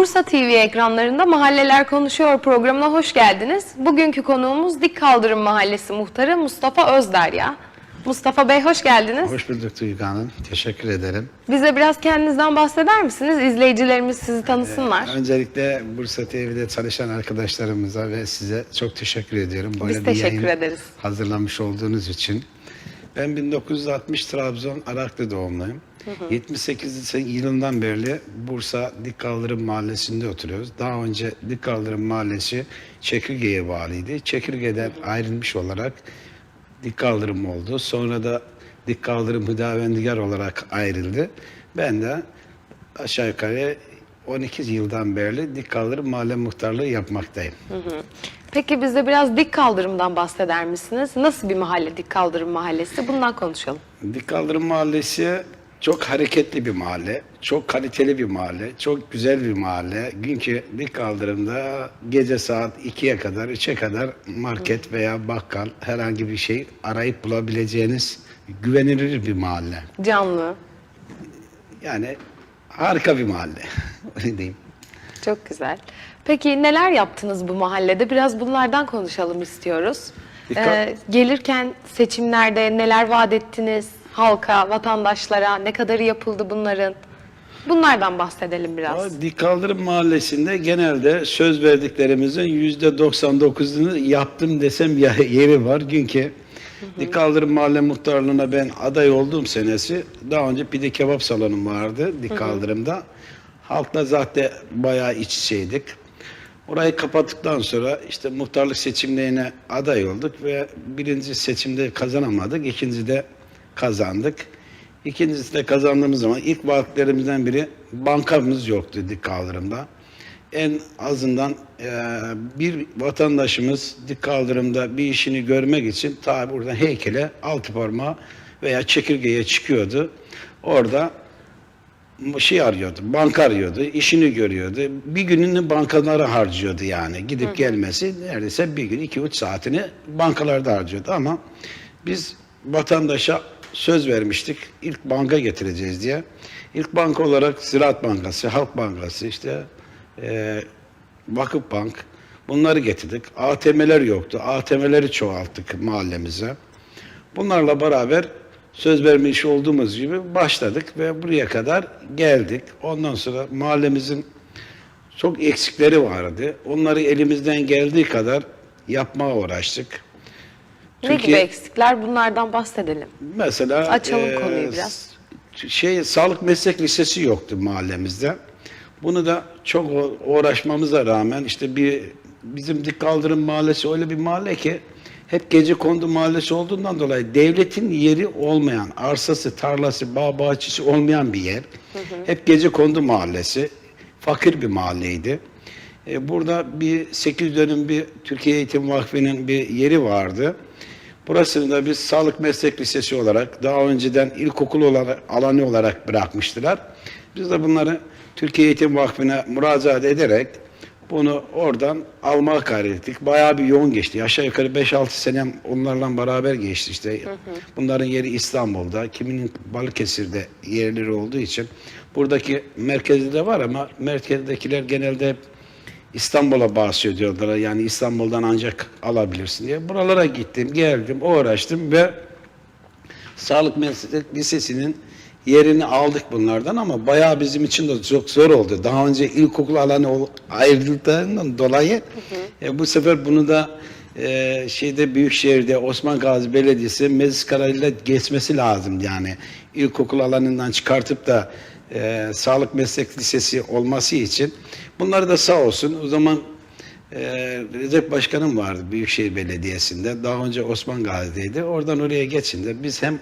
Bursa TV ekranlarında Mahalleler Konuşuyor programına hoş geldiniz. Bugünkü konuğumuz Dik Kaldırım Mahallesi muhtarı Mustafa Özderya. Mustafa Bey hoş geldiniz. Hoş bulduk Duygu Hanım. Teşekkür ederim. Bize biraz kendinizden bahseder misiniz? İzleyicilerimiz sizi tanısınlar. Öncelikle Bursa TV'de çalışan arkadaşlarımıza ve size çok teşekkür ediyorum. Böyle Biz bir teşekkür yayın ederiz. hazırlamış olduğunuz için. Ben 1960 Trabzon Araklı doğumluyum. 78 yılından beri Bursa Dik Kaldırım Mahallesi'nde oturuyoruz. Daha önce Dik Kaldırım Mahallesi Çekirge'ye bağlıydı. Çekirge'den ayrılmış olarak Dik Kaldırım oldu. Sonra da Dik Kaldırım Hüdavendigar olarak ayrıldı. Ben de aşağı yukarı 12 yıldan beri Dik Kaldırım Mahalle Muhtarlığı yapmaktayım. Peki bize biraz Dik Kaldırım'dan bahseder misiniz? Nasıl bir mahalle Dik Kaldırım Mahallesi? Bundan konuşalım. Dik Kaldırım Mahallesi çok hareketli bir mahalle, çok kaliteli bir mahalle, çok güzel bir mahalle. Günkü Dik Kaldırım'da gece saat 2'ye kadar, 3'e kadar market veya bakkal herhangi bir şey arayıp bulabileceğiniz güvenilir bir mahalle. Canlı. Yani harika bir mahalle. Öyle diyeyim. Çok güzel. Peki neler yaptınız bu mahallede? Biraz bunlardan konuşalım istiyoruz. Dikkat- Ee, gelirken seçimlerde neler vaat ettiniz? Halka, vatandaşlara ne kadarı yapıldı bunların? Bunlardan bahsedelim biraz. Ama Dik Kaldırım Mahallesi'nde genelde söz verdiklerimizin yüzde 99'unu yaptım desem yeri var. Günkü Dik Kaldırım Mahalle Muhtarlığı'na ben aday olduğum senesi daha önce pide kebap salonum vardı Dik Kaldırım'da. Halkla zaten bayağı iç içeydik. Orayı kapattıktan sonra işte muhtarlık seçimlerine aday olduk ve birinci seçimde kazanamadık, ikinci de kazandık. İkincisi de kazandığımız zaman ilk vaatlerimizden biri bankamız yoktu dik kaldırımda. En azından eee, bir vatandaşımız dik kaldırımda bir işini görmek için ta buradan heykele altı parmağı veya çekirgeye çıkıyordu. Orada şey arıyordu, banka arıyordu, işini görüyordu. Bir gününü bankalara harcıyordu yani. Gidip gelmesi neredeyse bir gün, iki üç saatini bankalarda harcıyordu. Ama biz vatandaşa söz vermiştik. İlk banka getireceğiz diye. İlk banka olarak Ziraat Bankası, Halk Bankası, işte e, Vakıf Bank bunları getirdik. ATM'ler yoktu. ATM'leri çoğalttık mahallemize. Bunlarla beraber söz vermiş olduğumuz gibi başladık ve buraya kadar geldik. Ondan sonra mahallemizin çok eksikleri vardı. Onları elimizden geldiği kadar yapmaya uğraştık. Ne Türkiye- gibi eksikler? Bunlardan bahsedelim. Mesela Açalım eee, konuyu biraz. Şey sağlık meslek lisesi yoktu mahallemizde. Bunu da çok uğraşmamıza rağmen işte bir bizim Dik Kaldırım mahallesi öyle bir mahalle ki hep gece kondu mahallesi olduğundan dolayı devletin yeri olmayan, arsası, tarlası, bağ bahçesi olmayan bir yer. Hep gece kondu mahallesi. Fakir bir mahalleydi. E, burada bir 8 dönüm bir Türkiye Eğitim Vakfı'nın bir yeri vardı. Burasını da biz Sağlık Meslek Lisesi olarak daha önceden ilkokul olarak, alanı olarak bırakmıştılar. Biz de bunları Türkiye Eğitim Vakfı'na müracaat ederek bunu oradan almaya gayret ettik. Bayağı bir yoğun geçti. Aşağı yukarı 5-6 senem onlarla beraber geçti işte. Bunların yeri İstanbul'da, kiminin Balıkesir'de yerleri olduğu için. Buradaki merkezde de var ama merkezdekiler genelde İstanbul'a bahsediyorlar. Yani İstanbul'dan ancak alabilirsin diye. Buralara gittim, geldim, uğraştım ve Sağlık Meslek Lisesi'nin yerini aldık bunlardan ama bayağı bizim için de çok zor oldu. Daha önce ilkokul alanı ayrıldıklarından dolayı e, bu sefer bunu da e, şeyde Büyükşehir'de Osman Gazi Belediyesi meclis kararıyla geçmesi lazım yani. İlkokul alanından çıkartıp da e, Sağlık Meslek Lisesi olması için. Bunları da sağ olsun o zaman ee, Recep Başkanım vardı Büyükşehir Belediyesi'nde. Daha önce Osman Gazi'deydi. Oradan oraya geçince biz hem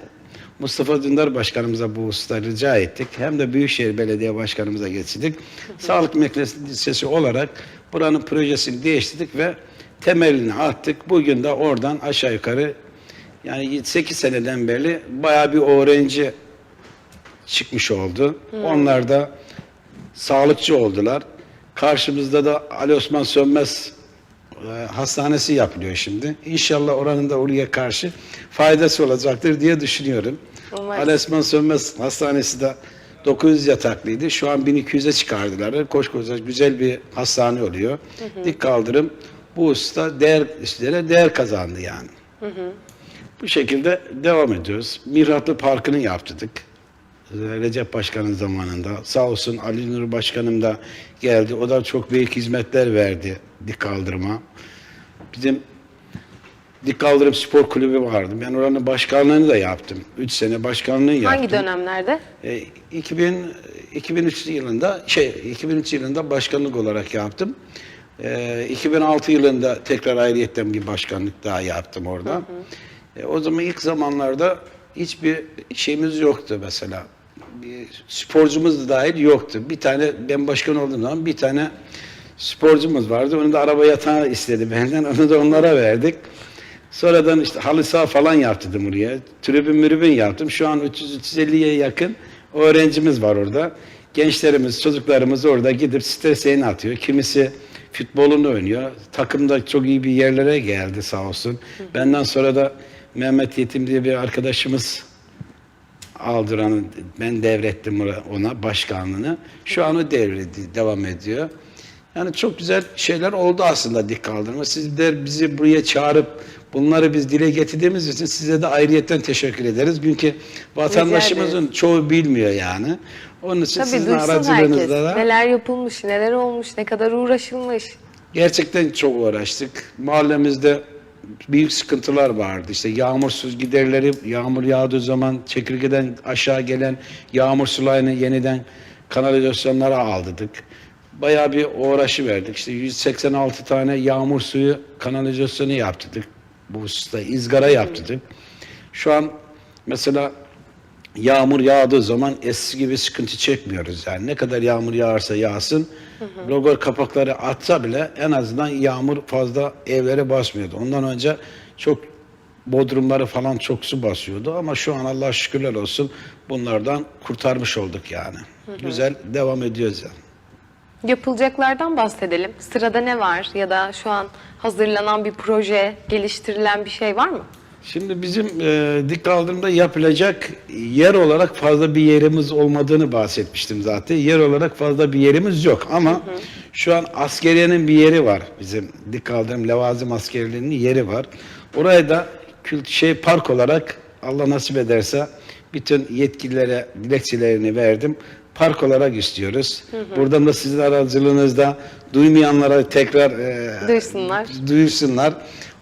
Mustafa Dündar Başkanımıza bu hususta rica ettik. Hem de Büyükşehir Belediye Başkanımıza geçirdik. Sağlık Meslek Lisesi olarak buranın projesini değiştirdik ve temelini attık. Bugün de oradan aşağı yukarı yani 8 seneden beri bayağı bir öğrenci çıkmış oldu. Onlar da sağlıkçı oldular. Karşımızda da Ali Osman Sönmez e, hastanesi yapılıyor şimdi. İnşallah oranın da oraya karşı faydası olacaktır diye düşünüyorum. Umarım. Ali Osman Sönmez hastanesi de 900 yataklıydı. Şu an 1200'e çıkardılar. Koşkoca güzel bir hastane oluyor. Dik kaldırım bu usta değer işlere değer kazandı yani. Bu şekilde devam ediyoruz. Mihraplı Parkı'nı yaptırdık. Recep Başkan'ın zamanında. Sağ olsun Ali Nur Başkanım da geldi. O da çok büyük hizmetler verdi dik kaldırıma. Bizim Dik Kaldırım Spor Kulübü vardı. Ben oranın başkanlığını da yaptım. 3 sene başkanlığı yaptım. Hangi dönemlerde? E, 2000 2003 yılında şey 2003 yılında başkanlık olarak yaptım. E, 2006 yılında tekrar ayrıyetten bir başkanlık daha yaptım orada. E, o zaman ilk zamanlarda hiçbir şeyimiz yoktu mesela. Bir sporcumuz da dahil yoktu. Bir tane ben başkan olduğum zaman bir tane sporcumuz vardı. Onu da araba yatağı istedi benden. Onu da onlara verdik. Sonradan işte halı saha falan yaptırdım oraya. Tribün mürübün yaptım. Şu an 300-350'ye yakın öğrencimiz var orada. Gençlerimiz, çocuklarımız orada gidip streseyini atıyor. Kimisi futbolunu oynuyor. Takımda çok iyi bir yerlere geldi sağ olsun. Benden sonra da Mehmet Yetim diye bir arkadaşımız aldıranı ben devrettim ona- başkanlığını. Şu an o devredi, devam ediyor. Yani çok güzel şeyler oldu aslında dik kaldırma. Sizler bizi buraya çağırıp bunları biz dile getirdiğimiz için size de ayrıyetten teşekkür ederiz. Çünkü vatandaşımızın çoğu bilmiyor yani. Onun için Tabii sizin duysun herkes. aracılığınızla da Neler yapılmış, neler olmuş, ne kadar uğraşılmış. Gerçekten çok uğraştık. Mahallemizde büyük sıkıntılar vardı. İşte yağmursuz giderleri, yağmur yağdığı zaman çekirgeden aşağı gelen yağmur sularını yeniden kanalizasyonlara aldırdık. Bayağı bir uğraşı verdik. İşte 186 tane yağmur suyu kanalizasyonu yaptırdık. Bu hususta izgara yaptırdık. Şu an mesela yağmur yağdığı zaman eski gibi sıkıntı çekmiyoruz. Yani ne kadar yağmur yağarsa yağsın, logor kapakları atsa bile en azından yağmur fazla evlere basmıyordu. Ondan önce çok bodrumları falan çok su basıyordu ama şu an Allah şükürler olsun bunlardan kurtarmış olduk yani. Güzel devam ediyoruz yani. Yapılacaklardan bahsedelim. Sırada ne var ya da şu an hazırlanan bir proje, geliştirilen bir şey var mı? Şimdi bizim e, dik kaldırımda yapılacak yer olarak fazla bir yerimiz olmadığını bahsetmiştim zaten. Yer olarak fazla bir yerimiz yok ama şu an askeriyenin bir yeri var. Bizim dik kaldırım levazım askerliğinin yeri var. Oraya da kült şey park olarak Allah nasip ederse bütün yetkililere dilekçelerini verdim. Park olarak istiyoruz. Buradan da sizin aracılığınızda duymayanlara tekrar e, Duysunlar. duyursunlar.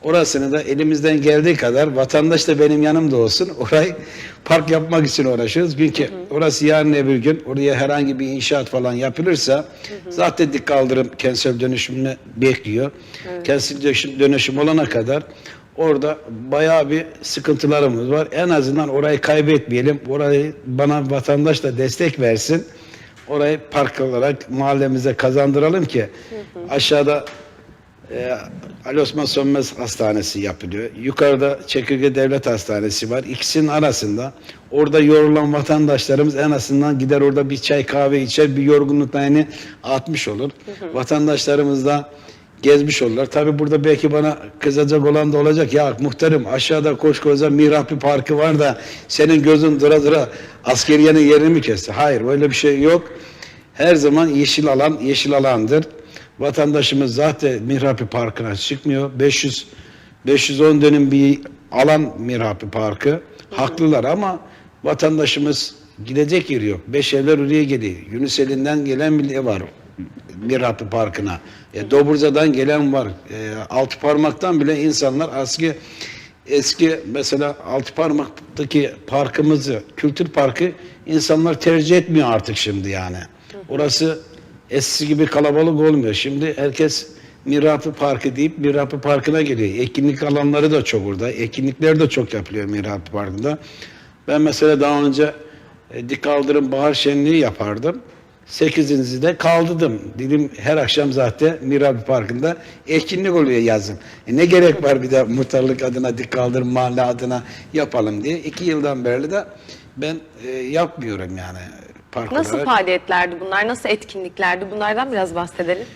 Orasını da elimizden geldiği kadar vatandaş da benim yanımda olsun. Orayı park yapmak için uğraşıyoruz. Çünkü orası yarın öbür gün oraya herhangi bir inşaat falan yapılırsa zaten dik kaldırım kentsel dönüşümünü bekliyor. Kentsel dönüşüm, dönüşüm olana kadar orada bayağı bir sıkıntılarımız var. En azından orayı kaybetmeyelim. Orayı bana vatandaş da destek versin. Orayı park olarak mahallemize kazandıralım ki aşağıda e, Ali Osman Sönmez Hastanesi yapılıyor. Yukarıda Çekirge Devlet Hastanesi var. İkisinin arasında orada yorulan vatandaşlarımız en azından gider orada bir çay kahve içer bir yorgunluklarını atmış olur. Vatandaşlarımız da gezmiş olurlar. Tabi burada belki bana kızacak olan da olacak. Ya muhtarım aşağıda koskoca Mihrapi Parkı var da senin gözün dura dura askeriyenin yerini mi kesti? Hayır öyle bir şey yok. Her zaman yeşil alan yeşil alandır. Vatandaşımız zaten Mihrapi Parkı'na çıkmıyor. 500 510 dönüm bir alan Mihrapi Parkı. Haklılar ama vatandaşımız gidecek yeri yok. Beş evler oraya geliyor. Yunus elinden gelen bile var Mihrapi Parkı'na. E, Doburca'dan gelen var. E, altı parmaktan bile insanlar eski eski mesela altı parmaktaki parkımızı, kültür parkı insanlar tercih etmiyor artık şimdi yani. Orası eskisi gibi kalabalık olmuyor. Şimdi herkes Mirapi Parkı deyip Mirapi Parkı'na geliyor. Etkinlik alanları da çok orada. Etkinlikler de çok yapılıyor Mirapi Parkı'nda. Ben mesela daha önce e, dik kaldırım bahar şenliği yapardım. Sekizinci de kaldırdım. Dedim her akşam zaten Mirabi Parkı'nda etkinlik oluyor yazın. E ne gerek var bir de muhtarlık adına, dik kaldırım mahalle adına yapalım diye. İki yıldan beri de ben e, yapmıyorum yani park Nasıl faaliyetlerdi bunlar? Nasıl etkinliklerdi? Bunlardan biraz bahsedelim.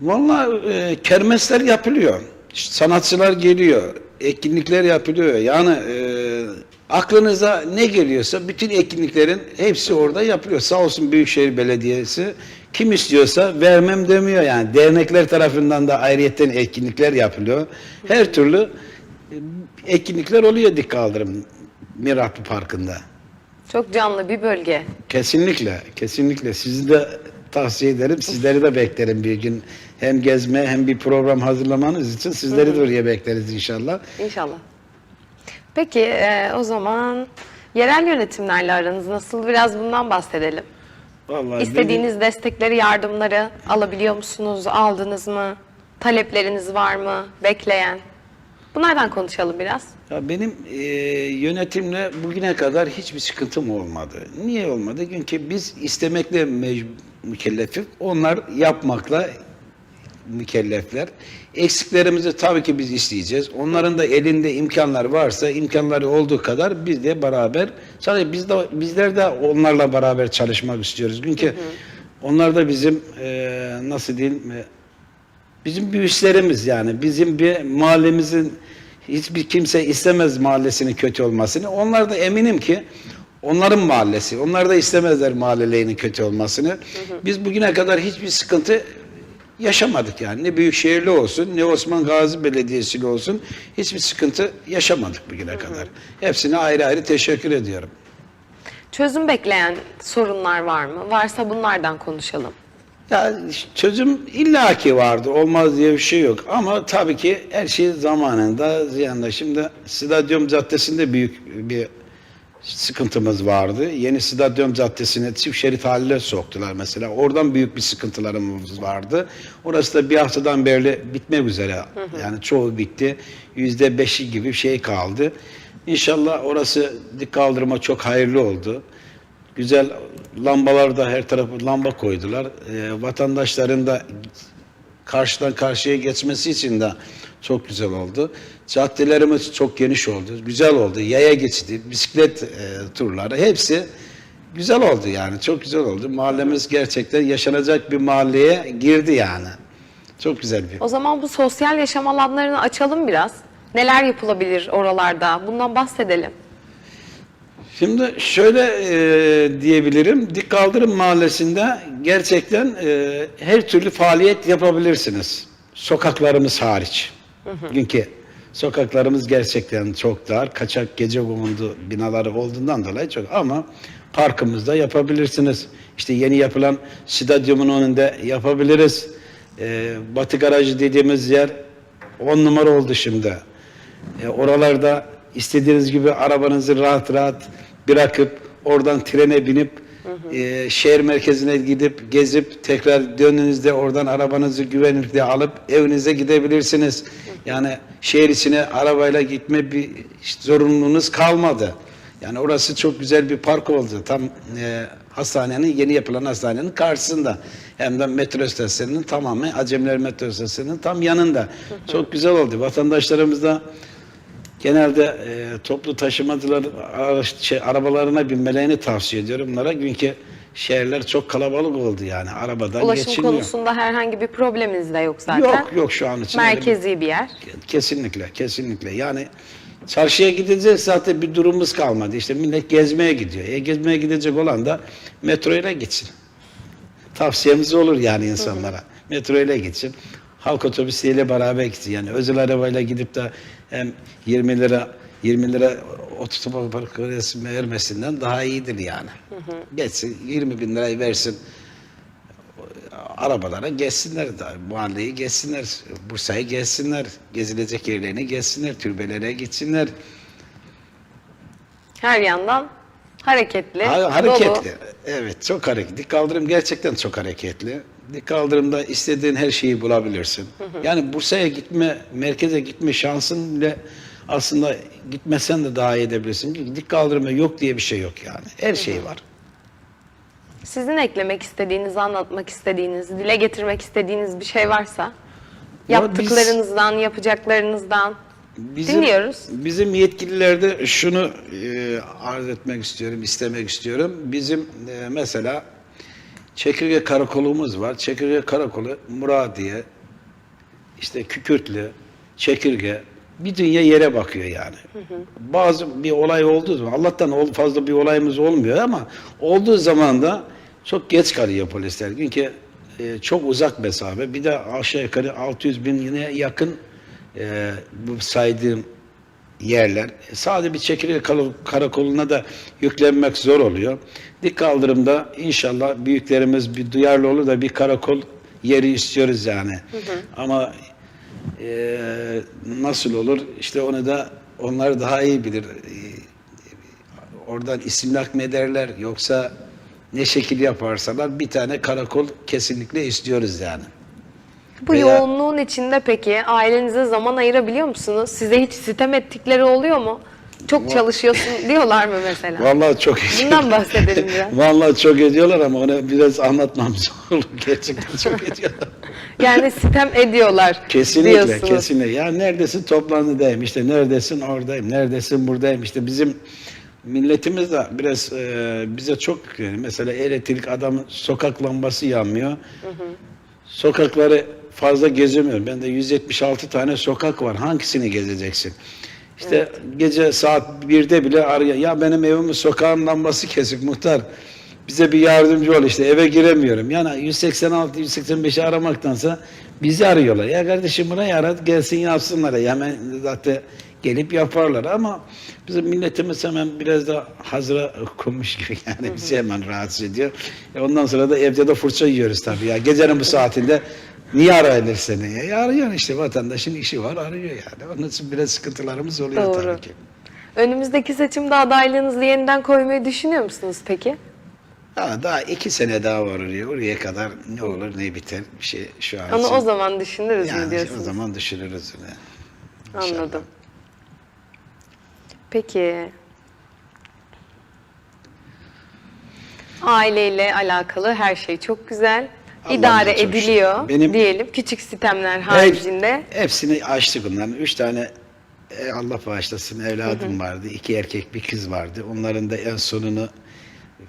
Vallahi e, kermesler yapılıyor. İşte sanatçılar geliyor. Etkinlikler yapılıyor. Yani e, Aklınıza ne geliyorsa bütün etkinliklerin hepsi orada yapılıyor. Sağ olsun Büyükşehir Belediyesi kim istiyorsa vermem demiyor yani. Dernekler tarafından da ayrıyetten etkinlikler yapılıyor. Her türlü e, etkinlikler oluyor dik kaldırım Miraklı Parkı'nda. Çok canlı bir bölge. Kesinlikle, kesinlikle. Sizi de tavsiye ederim. Sizleri de beklerim bir gün. Hem gezme hem bir program hazırlamanız için sizleri de oraya bekleriz inşallah. İnşallah. Peki e, o zaman yerel yönetimlerle aranız nasıl? Biraz bundan bahsedelim. Vallahi İstediğiniz destekleri, yardımları alabiliyor musunuz? Aldınız mı? Talepleriniz var mı? Bekleyen? Bunlardan konuşalım biraz. Ya benim e, yönetimle bugüne kadar hiçbir sıkıntım olmadı. Niye olmadı? Çünkü biz istemekle mükellefik, onlar yapmakla mükellefler. Eksiklerimizi tabii ki biz isteyeceğiz. Onların da elinde imkanlar varsa, imkanları olduğu kadar biz de beraber, sadece biz de bizler de onlarla beraber çalışmak istiyoruz. Çünkü onlar da bizim e, nasıl diyeyim e, Bizim bir üslerimiz yani. Bizim bir mahallemizin hiçbir kimse istemez mahallesinin kötü olmasını. Onlar da eminim ki onların mahallesi. Onlar da istemezler mahallelerinin kötü olmasını. Biz bugüne kadar hiçbir sıkıntı yaşamadık yani. Ne Büyükşehirli olsun, ne Osman Gazi Belediyesi'li olsun hiçbir sıkıntı yaşamadık bugüne kadar. Hepsine ayrı ayrı teşekkür ediyorum. Çözüm bekleyen sorunlar var mı? Varsa bunlardan konuşalım. Ya çözüm illaki vardı. Olmaz diye bir şey yok. Ama tabii ki her şey zamanında ziyanında. Şimdi Stadyum Caddesi'nde büyük bir sıkıntımız vardı. Yeni Stadyum Caddesi'ne çift şerit haline soktular mesela. Oradan büyük bir sıkıntılarımız vardı. Orası da bir haftadan beri bitmek üzere. Yani çoğu bitti. Yüzde beşi gibi bir şey kaldı. İnşallah orası dik kaldırma çok hayırlı oldu. Güzel lambalar da her tarafı lamba koydular. Ee, vatandaşların da karşıdan karşıya geçmesi için de çok güzel oldu. Caddelerimiz çok geniş oldu. Güzel oldu. Yaya geçidi, bisiklet e, turları hepsi güzel oldu yani. Çok güzel oldu. Mahallemiz gerçekten yaşanacak bir mahalleye girdi yani. Çok güzel bir. O zaman bu sosyal yaşam alanlarını açalım biraz. Neler yapılabilir oralarda? Bundan bahsedelim. Şimdi şöyle e, diyebilirim. Dik Kaldırım Mahallesi'nde gerçekten e, her türlü faaliyet yapabilirsiniz. Sokaklarımız hariç. Çünkü sokaklarımız gerçekten çok dar. Kaçak gece kondu binaları olduğundan dolayı çok ama parkımızda yapabilirsiniz. İşte yeni yapılan stadyumun önünde yapabiliriz. E, Batı Garajı dediğimiz yer on numara oldu şimdi. E, oralarda istediğiniz gibi arabanızı rahat rahat bırakıp oradan trene binip e, şehir merkezine gidip gezip tekrar döndüğünüzde oradan arabanızı güvenlikle alıp evinize gidebilirsiniz. Yani şehir içine arabayla gitme bir zorunluluğunuz kalmadı. Yani orası çok güzel bir park oldu. Tam e, hastanenin, yeni yapılan hastanenin karşısında. Hem de metro istasyonunun tamamı, Acemler metro istasyonunun tam yanında. Çok güzel oldu. Vatandaşlarımız da genelde e, toplu taşımacılar şey, arabalarına binmelerini tavsiye ediyorum bunlara. Çünkü şehirler çok kalabalık oldu yani. Arabadan Ulaşım geçilmiyor. konusunda herhangi bir probleminiz de yok zaten. Yok yok şu an için. bir- Merkezi bir yer. Kesinlikle, kesinlikle. Yani çarşıya gideceğiz zaten bir durumumuz kalmadı. İşte millet gezmeye gidiyor. E, gezmeye gidecek olan da metro ile gitsin. Tavsiyemiz olur yani insanlara. Metro ile gitsin. Halk otobüsüyle beraber gitsin. Yani özel arabayla gidip de hem 20 lira 20 lira ototopa parası vermesinden daha iyidir yani. Geçsin 20 bin lirayı versin arabalara gezsinler da mahalleyi gezsinler, Bursa'yı gezsinler, gezilecek yerlerini gezsinler, türbelere gitsinler. Her yandan hareketli, Ha- hareketli. dolu. Evet, çok hareketli. Kaldırım gerçekten çok hareketli. Dik Kaldırımda istediğin her şeyi bulabilirsin. Yani Bursa'ya gitme, merkeze gitme şansın bile aslında gitmesen de daha iyi edebilirsin. Çünkü dik kaldırıma yok diye bir şey yok yani. Her şey var. Sizin eklemek istediğiniz, anlatmak istediğiniz, dile getirmek istediğiniz bir şey varsa Ya biz- yaptıklarınızdan, yapacaklarınızdan Bizim, dinliyoruz. Bizim yetkililerde şunu e, arz etmek istiyorum, istemek istiyorum. Bizim e, mesela Çekirge Karakolumuz var. Çekirge Karakolu Muradiye, işte Kükürtlü, Çekirge, bir dünya yere bakıyor yani. Bazı bir olay olduğu zaman Allah'tan fazla bir olayımız olmuyor ama olduğu zaman da çok geç kalıyor polisler. Çünkü e, çok uzak mesafe. Bir de aşağı yukarı 600 bin yine yakın e, bu saydığım yerler. E, Sadece bir kal- karakoluna da yüklenmek zor oluyor. Dik kaldırımda inşallah büyüklerimiz bir duyarlı olur da bir karakol yeri istiyoruz yani. Ama e, nasıl olur? İşte onu da onlar daha iyi bilir. E, oradan isimlak mı ederler yoksa ne şekil yaparsalar bir tane karakol kesinlikle istiyoruz yani. Bu Veya- yoğunluğun içinde peki ailenize zaman ayırabiliyor musunuz? Size hiç sitem ettikleri oluyor mu? Çok çalışıyorsun diyorlar mı mesela? Vallahi çok Bundan bahsedelim biraz. Vallahi çok ediyorlar ama onu biraz anlatmam zor olur. Gerçekten çok ediyorlar. Yani sitem ediyorlar Kesinlikle, diyorsunuz. kesinlikle. Ya neredesin toplantıdayım, işte neredesin oradayım, neredesin buradayım. İşte bizim milletimiz de biraz e, bize çok yani mesela elektrik adam sokak lambası yanmıyor. Sokakları fazla gezemiyor. Bende 176 tane sokak var. Hangisini gezeceksin? İşte gece saat 1'de bile arıyor. Ya benim evimin sokağın lambası kesik muhtar. Bize bir yardımcı ol işte eve giremiyorum. Yani 186 185'i aramaktansa bizi arıyorlar. Ya kardeşim burayı arat gelsin yapsınlar. Ya zaten gelip yaparlar ama bizim milletimiz hemen biraz da hazıra konmuş gibi yani bizi hemen rahatsız ediyor. E ondan sonra da evde de fırça yiyoruz tabii ya. Gecenin bu saatinde niye arayılır seni? Ya, arıyorsun işte vatandaşın işi var arıyor yani. Onun için biraz sıkıntılarımız oluyor Doğru. tabii ki. Önümüzdeki seçimde adaylığınızı yeniden koymayı düşünüyor musunuz peki? Ha, daha iki sene daha var oraya. Oraya kadar ne olur ne biter bir şey şu an Onu için. o zaman düşünürüz yani diyorsunuz? o zaman düşünürüz yine. İnşallah. Peki. Aileyle alakalı her şey çok güzel. Allah'ım İdare çok şükür. ediliyor Benim- diyelim. Küçük sistemler haricinde. Hep- hepsini açtık onların. Üç tane e, Allah bağışlasın evladım vardı. İki erkek bir kız vardı. Onların da en sonunu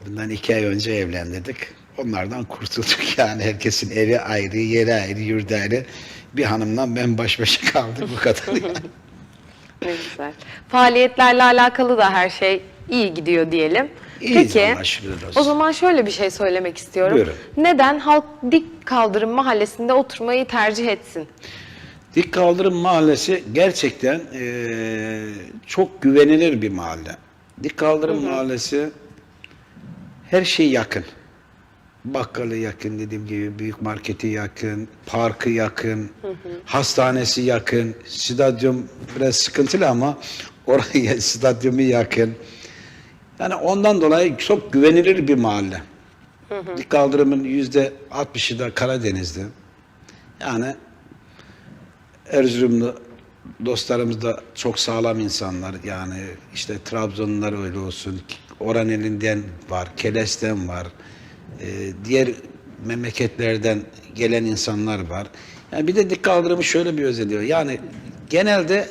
bundan iki ay önce evlendirdik. Onlardan kurtulduk yani. Herkesin evi ayrı, yeri ayrı, yurdu ayrı. Bir hanımdan ben baş başa kaldık bu kadar. yani. Ne güzel. Faaliyetlerle alakalı da her şey iyi gidiyor diyelim. İyiyiz Peki, Allah'a şükürler olsun. o zaman şöyle bir şey söylemek istiyorum. Buyurun. Neden halk dik kaldırım mahallesinde oturmayı tercih etsin? Dik Kaldırım Mahallesi gerçekten eee, çok güvenilir bir mahalle. Dik Kaldırım Mahallesi her şey yakın. Bakkalı yakın dediğim gibi büyük marketi yakın, parkı yakın, hastanesi yakın, stadyum biraz sıkıntılı ama oraya stadyumu yakın. Yani ondan dolayı çok güvenilir bir mahalle. Dik Kaldırım'ın yüzde 60'ı da Karadeniz'de. Yani Erzurumlu dostlarımız da çok sağlam insanlar. Yani işte Trabzonlular öyle olsun. Oran elinden var, Keles'ten var. Ee, diğer memleketlerden gelen insanlar var. Yani bir de dik kaldırımı şöyle bir özelliği var. Yani genelde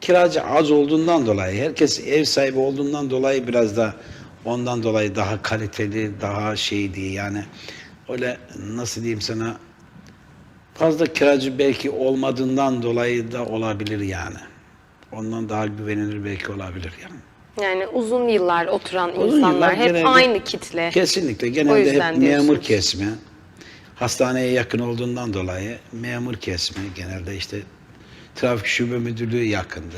kiracı az olduğundan dolayı, herkes ev sahibi olduğundan dolayı biraz da ondan dolayı daha kaliteli, daha şey diye yani öyle nasıl diyeyim sana fazla kiracı belki olmadığından dolayı da olabilir yani. Ondan daha güvenilir belki olabilir yani. Yani uzun yıllar oturan Uzun insanlar yıllar hep genelde- aynı kitle. Kesinlikle. O Genelde yüzden hep memur diyorsunuz. kesme. Hastaneye yakın olduğundan dolayı memur kesme. Genelde işte trafik şube müdürlüğü yakındı.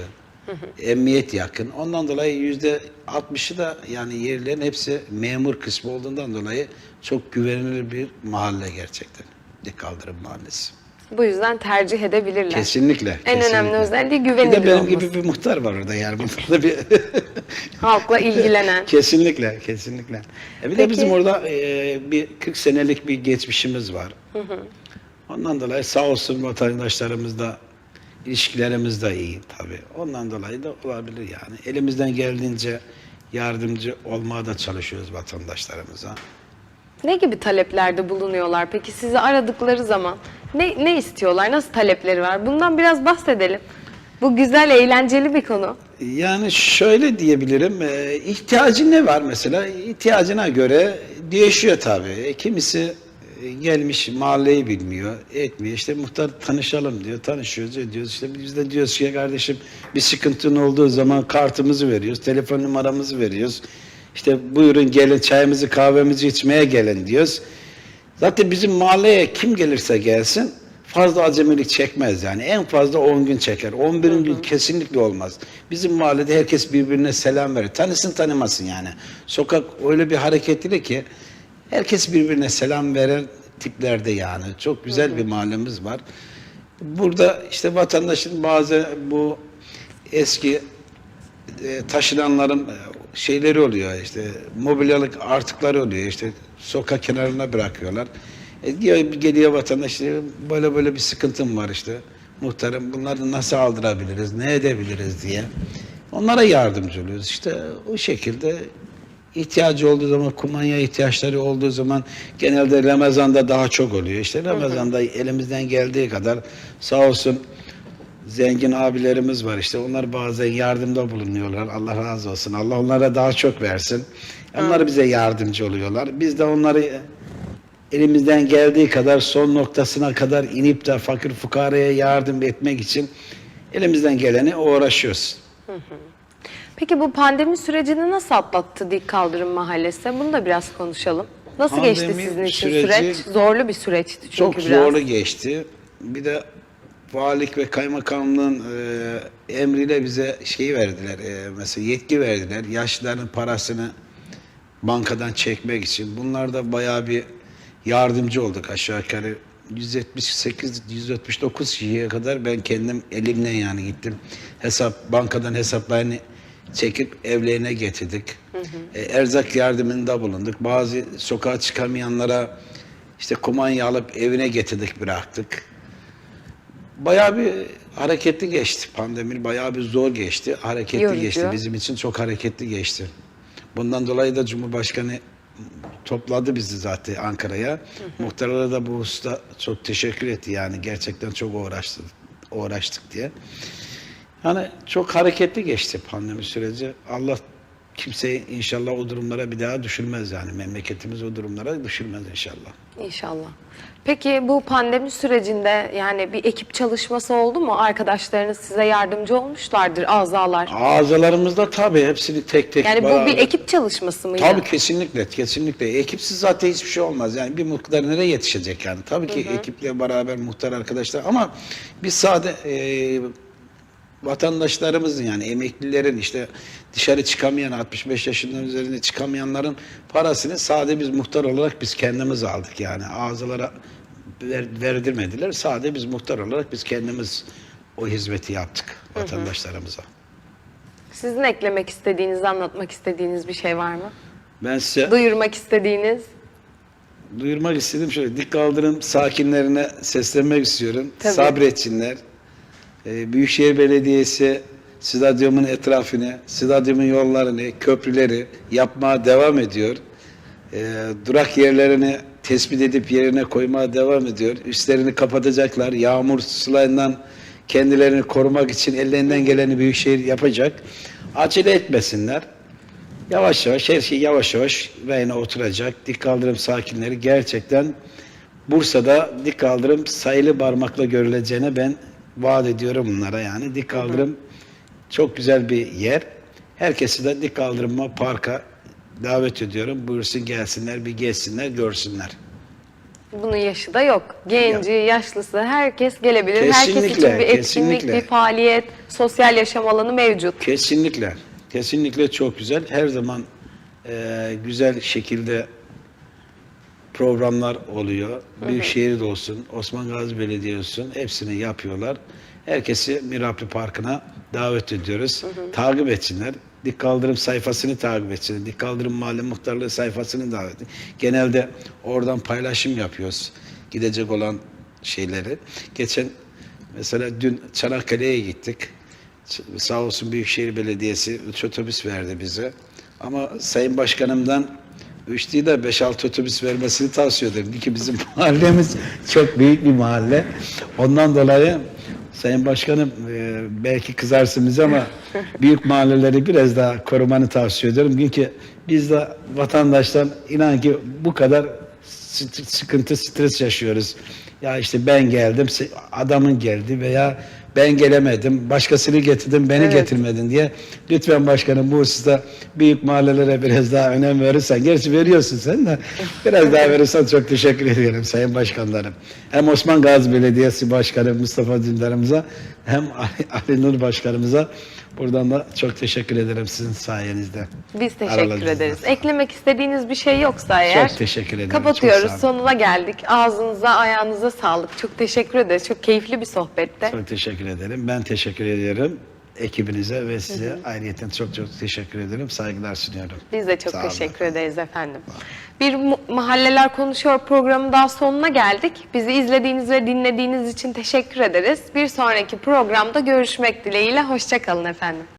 Emniyet yakın. Ondan dolayı yüzde 60'ı da yani yerlerin hepsi memur kısmı olduğundan dolayı çok güvenilir bir mahalle gerçekten. Kaldırım Mahallesi. Bu yüzden tercih edebilirler. Kesinlikle. En kesinlikle. önemli özelliği Bir güvenilir de benim olması. gibi bir muhtar var orada yani. Burada bir Halkla ilgilenen. Kesinlikle, kesinlikle. E bir de Peki. bizim orada e, bir 40 senelik bir geçmişimiz var. Ondan dolayı sağ olsun vatandaşlarımız da ilişkilerimiz de iyi tabii. Ondan dolayı da olabilir yani. Elimizden geldiğince yardımcı olmaya da çalışıyoruz vatandaşlarımıza. Ne gibi taleplerde bulunuyorlar? Peki sizi aradıkları zaman ne, ne istiyorlar? Nasıl talepleri var? Bundan biraz bahsedelim. Bu güzel, eğlenceli bir konu. Yani şöyle diyebilirim, e, ihtiyacı ne var mesela? İhtiyacına göre değişiyor tabii. E, Kimisi e, gelmiş mahalleyi bilmiyor, etmiyor. İşte muhtar tanışalım diyor. Tanışıyoruz, ediyoruz. İşte biz de diyoruz ki kardeşim bir sıkıntın olduğu zaman kartımızı veriyoruz, telefon numaramızı veriyoruz. İşte buyurun gelin çayımızı kahvemizi içmeye gelin diyoruz. Zaten bizim mahalleye kim gelirse gelsin fazla acemilik çekmez yani. En fazla 10 gün çeker. 11. gün kesinlikle olmaz. Bizim mahallede herkes birbirine selam verir. Tanısın tanımasın yani. Sokak öyle bir hareketli ki herkes birbirine selam veren tiplerde yani. Çok güzel bir mahallemiz var. Burada işte vatandaşın bazı bu eski e, taşınanların e, şeyleri oluyor işte mobilyalık artıkları oluyor işte sokak kenarına bırakıyorlar. E, geliyor vatandaş diyor, böyle böyle bir sıkıntım var işte muhtarım bunları nasıl aldırabiliriz ne edebiliriz diye. Onlara yardımcı oluyoruz işte o şekilde ihtiyacı olduğu zaman kumanya ihtiyaçları olduğu zaman genelde Ramazan'da daha çok oluyor. İşte Ramazan'da elimizden geldiği kadar sağ olsun zengin abilerimiz var işte onlar bazen yardımda bulunuyorlar. Allah razı olsun. Allah onlara daha çok versin. Onlar bize yardımcı oluyorlar. Biz de onları elimizden geldiği kadar son noktasına kadar inip de fakir fukaraya yardım etmek için elimizden geleni uğraşıyoruz. Peki bu pandemi sürecini nasıl atlattı Dik Kaldırım Mahallesi? Bunu da biraz konuşalım. Nasıl Pandemi geçti sizin için süreci süreç? Zorlu bir süreçti çünkü Çok biraz. zorlu geçti. Bir de valilik ve kaymakamlığın e, emriyle bize şey verdiler. e, mesela yetki verdiler. Yaşlıların parasını bankadan çekmek için. Bunlar da bayağı bir yardımcı olduk aşağı yukarı. 178 179 kişiye kadar ben kendim elimle yani gittim. Hesap bankadan hesaplarını çekip evlerine getirdik. E, erzak yardımında bulunduk. Bazı sokağa çıkamayanlara işte kumanya alıp evine getirdik bıraktık. Bayağı bir hareketli geçti. Pandemi bayağı bir zor geçti. Hareketli Yorucu. geçti. Bizim için çok hareketli geçti. Bundan dolayı da Cumhurbaşkanı topladı bizi zaten Ankara'ya. Muhtarlara da bu hususta çok teşekkür etti yani. Gerçekten çok uğraştık, uğraştık diye. Yani çok hareketli geçti pandemi süreci. Allah kimseyi inşallah o durumlara bir daha düşürmez yani. Memleketimiz o durumlara düşürmez inşallah. İnşallah. Peki bu pandemi sürecinde yani bir ekip çalışması oldu mu? Arkadaşlarınız size yardımcı olmuşlardır, azalar. Ağzalarımızda tabii hepsini tek tek Yani bu bir ekip çalışması mıydı? Tabii kesinlikle, kesinlikle. Ekipsiz zaten hiçbir şey olmaz. Yani bir muhtar nereye yetişecek yani? Tabii ki ekiple beraber muhtar arkadaşlar ama biz sade e, vatandaşlarımızın yani emeklilerin işte dışarı çıkamayan 65 yaşından üzerinde çıkamayanların parasını sade biz muhtar olarak biz kendimiz aldık yani ağzalara ver, verdirmediler. Sade biz muhtar olarak biz kendimiz o hizmeti yaptık vatandaşlarımıza. Sizin eklemek istediğiniz, anlatmak istediğiniz bir şey var mı? Ben size Duyurmak istediğiniz? duyurmak istedim şöyle dik kaldırım sakinlerine seslenmek istiyorum. Tabii. Sabretsinler. Ee, Büyükşehir Belediyesi stadyumun etrafını, stadyumun yollarını, köprüleri yapmaya devam ediyor. Ee, durak yerlerini tespit edip yerine koymaya devam ediyor. Üstlerini kapatacaklar. Yağmur sularından kendilerini korumak için ellerinden geleni Büyükşehir yapacak. Acele etmesinler. Yavaş yavaş her şey yavaş yavaş rayına oturacak. Dik kaldırım sakinleri gerçekten Bursa'da dik kaldırım sayılı parmakla görüleceğine ben vaat ediyorum bunlara yani. Dik kaldırım çok güzel bir yer. Herkesi de dik kaldırıma parka davet ediyorum. Buyursun gelsinler bir gezsinler görsünler. Bunun yaşı da yok. Genci, yaşlısı herkes gelebilir. herkes için Kesinlikle, bir etkinlik, kesinlikle. bir faaliyet, sosyal yaşam alanı mevcut. Kesinlikle. Kesinlikle çok güzel. Her zaman e, güzel şekilde programlar oluyor. Büyükşehir de olsun, Osman Gazi Belediye olsun hepsini yapıyorlar. Herkesi Mirapli Parkı'na davet ediyoruz. Takip etsinler. Dik Kaldırım sayfasını takip etsinler. Dik Kaldırım Mahalle Muhtarlığı sayfasını davet edin. Genelde oradan paylaşım yapıyoruz. Gidecek olan şeyleri. Geçen mesela dün Çanakkale'ye gittik. Sağ olsun Büyükşehir Belediyesi otobüs verdi bize. Ama Sayın Başkanımdan üç değil de 5-6 otobüs vermesini tavsiye ederim. Ki bizim mahallemiz çok büyük bir mahalle. Ondan dolayı Sayın Başkanım e, belki kızarsın bize ama büyük mahalleleri biraz daha korumanı tavsiye ederim. Çünkü biz de vatandaştan inan ki bu kadar sıkıntı, stres yaşıyoruz. Ya işte ben geldim, adamın geldi veya ben gelemedim, başkasını getirdim, beni Evet. getirmedin diye. Lütfen başkanım bu hususta büyük mahallelere biraz daha önem verirsen, gerçi veriyorsun sen de biraz daha verirsen çok teşekkür ediyorum Sayın Başkanlarım. Hem Osman Gazi Belediyesi Başkanı Mustafa Dündar'ımıza hem Ali, Ali Nur Başkanımıza buradan da çok teşekkür ederim sizin sayenizde. Biz teşekkür Aralarınızda. ederiz. Eklemek istediğiniz bir şey yoksa eğer Çok teşekkür ederim. kapatıyoruz. Çok. Sonuna geldik. Ağzınıza, ayağınıza sağlık. Çok teşekkür ederiz. Çok keyifli bir sohbette. Çok teşekkür ederim. Ben teşekkür ediyorum ekibinize ve size ayrıyeten çok çok teşekkür ederim. Saygılar sunuyorum. Biz de çok Sağ olun. teşekkür ederiz efendim. Bir Mahalleler Konuşuyor programı daha sonuna geldik. Bizi izlediğiniz ve dinlediğiniz için teşekkür ederiz. Bir sonraki programda görüşmek dileğiyle. Hoşçakalın efendim.